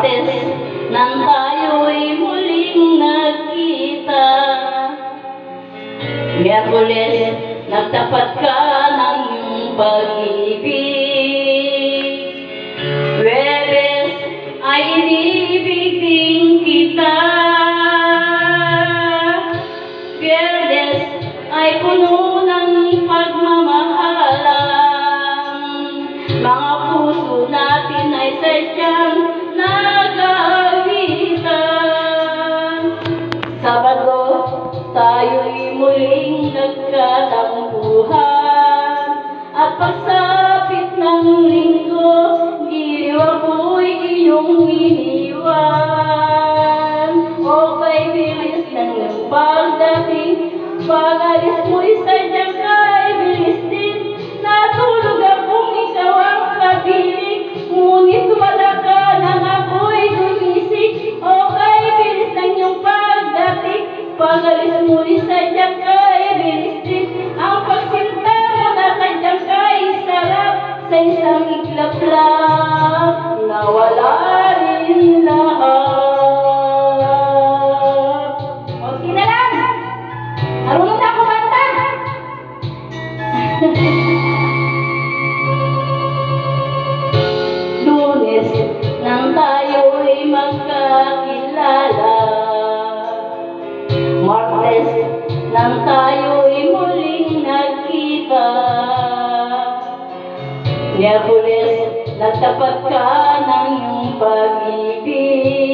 Martes nang tayo'y muling nagkita Miyerkules, nagtapat ka ng pag-ibig. Webes, ay inibig din kita. Biyernes, ay puno ng pagmamahalan. Mga puso natin ay sadyang tayo'y muling nagkatampuhan At pagsapit ng linggo, giliw ako'y iyong iniwan. O kay bilis ng pagdating Pag-alis mo'y sadyang Pag-alis mo'y sadyang kay bilis din Ang pagsinta mo na sadyang kay sarap Sa isang iglap lang Nawala rin lahat Okay na lang! Marunong tayo'y muling nagkita Miyerkules, nagtapat ka ng iyong pag-ibig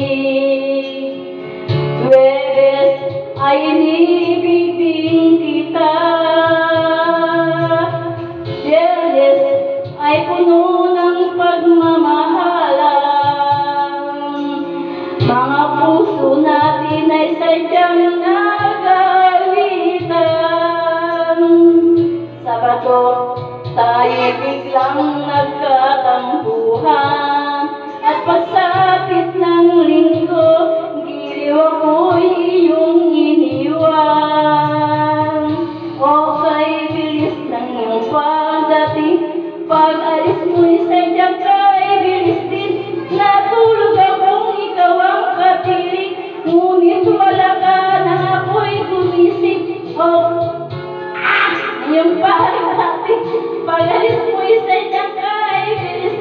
kanto Tayo'y biglang nagkatampuhan At pagsapit ng linggo Giliw ako'y iyong iniwan. O kay bilis ng iyong pagdating Pag-alis mo'y sadyang kay bilis din. Natulog akong ikaw ang katiling Ngunit wala yang paling sakit, paling puisi, dan kain,